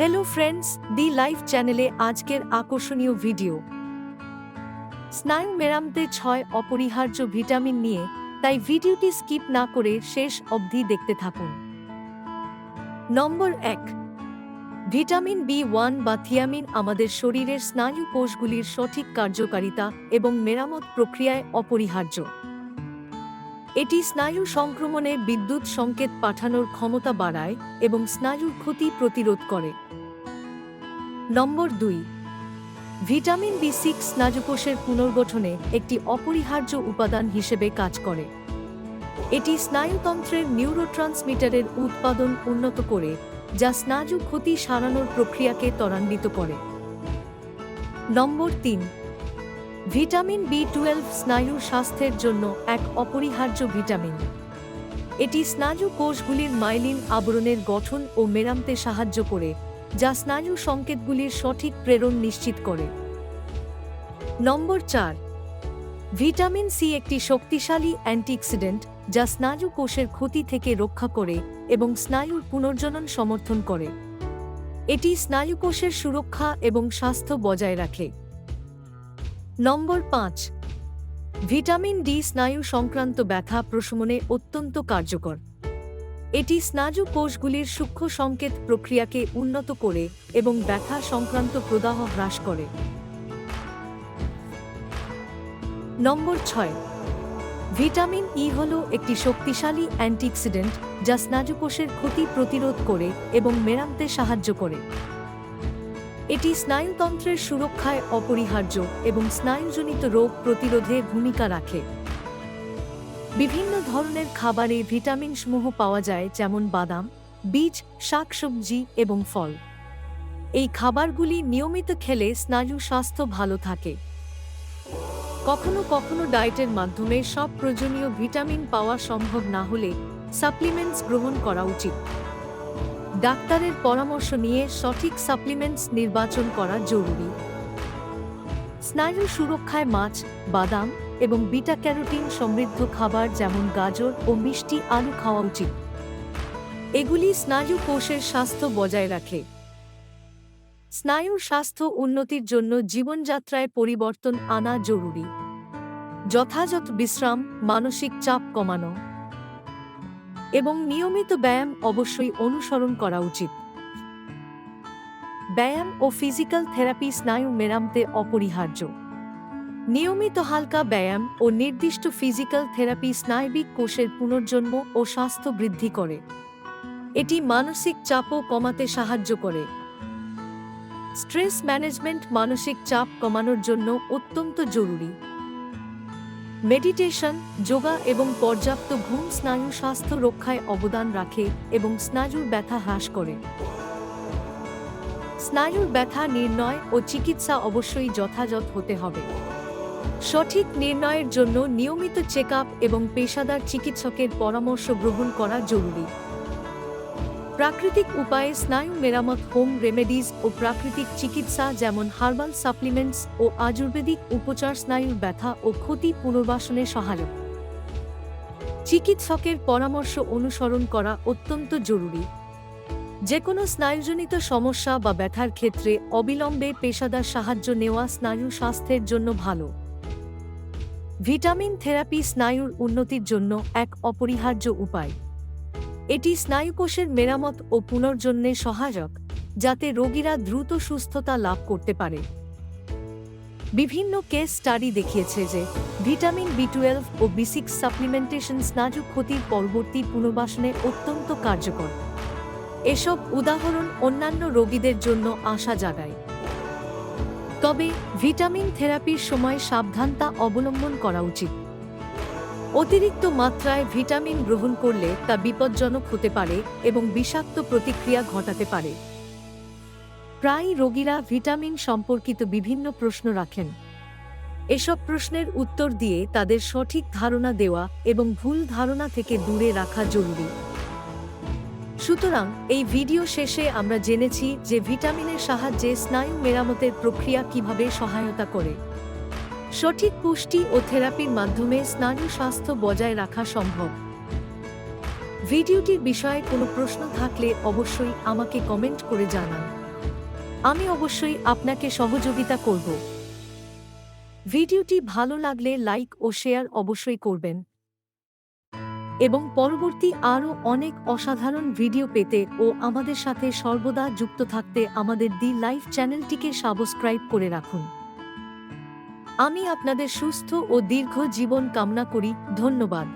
Hello friends দি life চ্যানেলে আজকের আকর্ষণীয় ভিডিও স্নায়ু মেরামতে ছয় অপরিহার্য ভিটামিন নিয়ে, তাই ভিডিওটি স্কিপ না করে শেষ অবধি দেখতে থাকুন। নম্বর এক ভিটামিন বি ওয়ান বা থিয়ামিন আমাদের শরীরের স্নায়ু কোষগুলির সঠিক কার্যকারিতা এবং মেরামত প্রক্রিয়ায় অপরিহার্য। এটি স্নায়ু সংক্রমণে বিদ্যুৎ সংকেত পাঠানোর ক্ষমতা বাড়ায় এবং স্নায়ুর ক্ষতি প্রতিরোধ করে। নম্বর দুই, ভিটামিন বি সিক্স স্নায়ুকোষের পুনর্গঠনে একটি অপরিহার্য উপাদান হিসেবে কাজ করে। এটি স্নায়ুতন্ত্রের নিউরোট্রান্সমিটারের উৎপাদন উন্নত করে, যা স্নায়ু ক্ষতি সারানোর প্রক্রিয়াকে ত্বরান্বিত করে। নম্বর তিন ভিটামিন বি টুয়েলভ স্নায়ু স্বাস্থ্যের জন্য এক অপরিহার্য ভিটামিন। এটি স্নায়ু কোষগুলির মাইলিন আবরণের গঠন ও মেরামতে সাহায্য করে, যা স্নায়ু সংকেতগুলির সঠিক প্রেরণ নিশ্চিত করে। নম্বর চার, ভিটামিন সি একটি শক্তিশালী অ্যান্টিঅক্সিডেন্ট যা স্নায়ু কোষের ক্ষতি থেকে রক্ষা করে এবং স্নায়ুর পুনর্জনন সমর্থন করে। এটি স্নায়ু কোষের সুরক্ষা এবং স্বাস্থ্য বজায় রাখে। নম্বর পাঁচ, ভিটামিন ডি স্নায়ু সংক্রান্ত ব্যথা প্রশমনে অত্যন্ত কার্যকর। এটি স্নায়ু কোষগুলির সূক্ষ্ম সংকেত প্রক্রিয়াকে উন্নত করে এবং ব্যথা সংক্রান্ত প্রদাহ হ্রাস করে। নম্বর ছয়, ভিটামিন ই হল একটি শক্তিশালী অ্যান্টিঅক্সিডেন্ট যা স্নায়ুকোষের ক্ষতি প্রতিরোধ করে এবং মেরামতে সাহায্য করে। এটি স্নায়ুতন্ত্রের সুরক্ষায় অপরিহার্য এবং স্নায়ুজনিত রোগ প্রতিরোধে ভূমিকা রাখে। বিভিন্ন ধরনের খাবারে ভিটামিন সমূহ পাওয়া যায়, যেমন বাদাম, বীজ, শাকসবজি এবং ফল। এই খাবারগুলি নিয়মিত খেলে স্নায়ু স্বাস্থ্য ভালো থাকে। কখনো কখনো ডায়েটের মাধ্যমে সব প্রয়োজনীয় ভিটামিন পাওয়া সম্ভব না হলে সাপ্লিমেন্টস গ্রহণ করা উচিত। ডাক্তারের পরামর্শ নিয়ে সঠিক সাপ্লিমেন্টস নির্বাচন করা জরুরি। স্নায়ু সুরক্ষায় মাছ, বাদাম এবং বিটা ক্যারোটিন সমৃদ্ধ খাবার যেমন গাজর ও মিষ্টি আলু খাওয়া উচিত। এগুলি স্নায়ু কোষের স্বাস্থ্য বজায় রাখে। স্নায়ুর স্বাস্থ্য উন্নতির জন্য জীবনযাত্রায় পরিবর্তন আনা জরুরি। যথাযথ বিশ্রাম, মানসিক চাপ কমানো। এবং নিয়মিত ব্যায়াম অবশ্যই অনুসরণ করা উচিত। ব্যায়াম ও ফিজিক্যাল থেরাপি স্নায়ু মেরামতে অপরিহার্য। নিয়মিত হালকা ব্যায়াম ও নির্দিষ্ট ফিজিক্যাল থেরাপি স্নায়বিক কোষের পুনর্জন্ম ও স্বাস্থ্য বৃদ্ধি করে। এটি মানসিক চাপও কমাতে সাহায্য করে। স্ট্রেস ম্যানেজমেন্ট মানসিক চাপ কমানোর জন্য অত্যন্ত জরুরি। মেডিটেশন, যোগা এবং পর্যাপ্ত ঘুম, স্নায়ু স্বাস্থ্য রক্ষায় অবদান রাখে এবং স্নায়ুর ব্যথা হ্রাস করে। স্নায়ুর ব্যথা নির্ণয় ও চিকিৎসা অবশ্যই যথাযথ হতে হবে। সঠিক নির্ণয়ের জন্য নিয়মিত চেক এবং পেশাদার চিকিৎসকের পরামর্শ গ্রহণ করা জরুরি। প্রাকৃতিক উপায়ে স্নায়ু মেরামত হোম রেমেডিজ ও প্রাকৃতিক চিকিৎসা যেমন হার্বাল সাপ্লিমেন্টস ও আয়ুর্বেদিক উপচার স্নায়ুর ব্যথা ও ক্ষতি পুনর্বাসনে সহায়ক। চিকিৎসকের পরামর্শ অনুসরণ করা অত্যন্ত জরুরি। যে কোনো স্নায়ুজনিত সমস্যা বা ব্যথার ক্ষেত্রে অবিলম্বে পেশাদার সাহায্য নেওয়া স্নায়ু স্বাস্থ্যের জন্য ভালো। ভিটামিন থেরাপি স্নায়ুর উন্নতির জন্য এক অপরিহার্য উপায়। এটি স্নায়ুকোষের মেরামত ও পুনর্জন্যে সহায়ক, যাতে রোগীরা দ্রুত সুস্থতা লাভ করতে পারে। বিভিন্ন কেস স্টাডি দেখিয়েছে যে ভিটামিন বি টুয়েলভ ও বি সিক্স সাপ্লিমেন্টেশন স্নায়ু ক্ষতির পরবর্তী পুনর্বাসনে অত্যন্ত কার্যকর। এসব উদাহরণ অন্যান্য রোগীদের জন্য আশা জাগায়। তবে ভিটামিন থেরাপির সময় সাবধানতা অবলম্বন করা উচিত। অতিরিক্ত মাত্রায় ভিটামিন গ্রহণ করলে তা বিপজ্জনক হতে পারে এবং বিষাক্ত প্রতিক্রিয়া ঘটাতে পারে। প্রায় রোগীরা ভিটামিন সম্পর্কিত বিভিন্ন প্রশ্ন রাখেন। এসব প্রশ্নের উত্তর দিয়ে তাদের সঠিক ধারণা দেওয়া এবং ভুল ধারণা থেকে দূরে রাখা জরুরি। সুতরাং এই ভিডিও শেষে আমরা জেনেছি যে ভিটামিনের সাহায্যে স্নায়ু মেরামতের প্রক্রিয়া কীভাবে সহায়তা করে। সঠিক পুষ্টি ও থেরাপির মাধ্যমে স্নায়ু স্বাস্থ্য বজায় রাখা সম্ভব। ভিডিওটির বিষয়ে কোনো প্রশ্ন থাকলে অবশ্যই আমাকে কমেন্ট করে জানান। আমি অবশ্যই আপনাকে সহযোগিতা করব। ভিডিওটি ভালো লাগলে লাইক ও শেয়ার অবশ্যই করবেন। এবং পরবর্তী আরও অনেক অসাধারণ ভিডিও পেতে ও আমাদের সাথে সর্বদা যুক্ত থাকতে আমাদের দি লাইফ চ্যানেলটিকে সাবস্ক্রাইব করে রাখুন। আমি আপনাদের সুস্থ ও দীর্ঘ জীবন কামনা করি ধন্যবাদ।